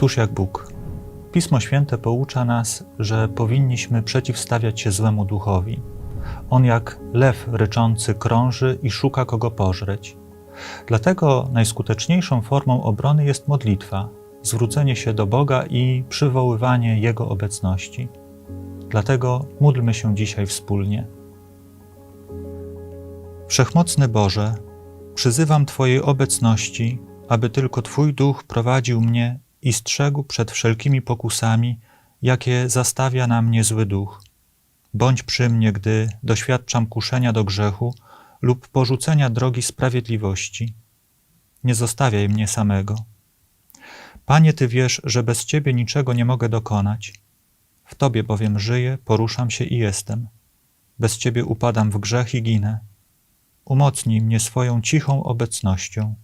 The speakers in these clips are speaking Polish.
Któż jak Bóg? Pismo Święte poucza nas, że powinniśmy przeciwstawiać się złemu duchowi. On jak lew ryczący krąży i szuka kogo pożreć. Dlatego najskuteczniejszą formą obrony jest modlitwa, zwrócenie się do Boga i przywoływanie Jego obecności. Dlatego módlmy się dzisiaj wspólnie. Wszechmocny Boże, przyzywam Twojej obecności, aby tylko Twój duch prowadził mnie i strzegł przed wszelkimi pokusami, jakie zastawia na mnie zły duch. Bądź przy mnie, gdy doświadczam kuszenia do grzechu lub porzucenia drogi sprawiedliwości. Nie zostawiaj mnie samego. Panie, Ty wiesz, że bez Ciebie niczego nie mogę dokonać. W Tobie bowiem żyję, poruszam się i jestem. Bez Ciebie upadam w grzech i ginę. Umocnij mnie swoją cichą obecnością.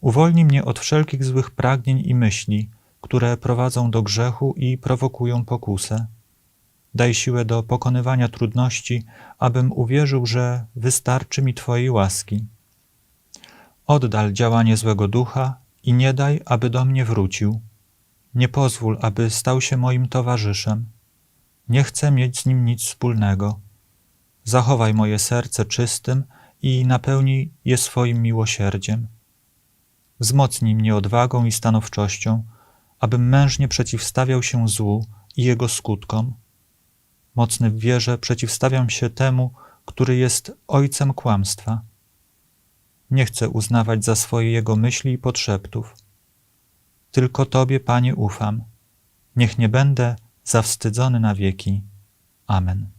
Uwolnij mnie od wszelkich złych pragnień i myśli, które prowadzą do grzechu i prowokują pokusę. Daj siłę do pokonywania trudności, abym uwierzył, że wystarczy mi Twojej łaski. Oddal działanie złego ducha i nie daj, aby do mnie wrócił. Nie pozwól, aby stał się moim towarzyszem. Nie chcę mieć z nim nic wspólnego. Zachowaj moje serce czystym i napełnij je swoim miłosierdziem. Wzmocnij mnie odwagą i stanowczością, abym mężnie przeciwstawiał się złu i jego skutkom. Mocny w wierze przeciwstawiam się temu, który jest ojcem kłamstwa. Nie chcę uznawać za swoje jego myśli i podszeptów. Tylko Tobie, Panie, ufam. Niech nie będę zawstydzony na wieki. Amen.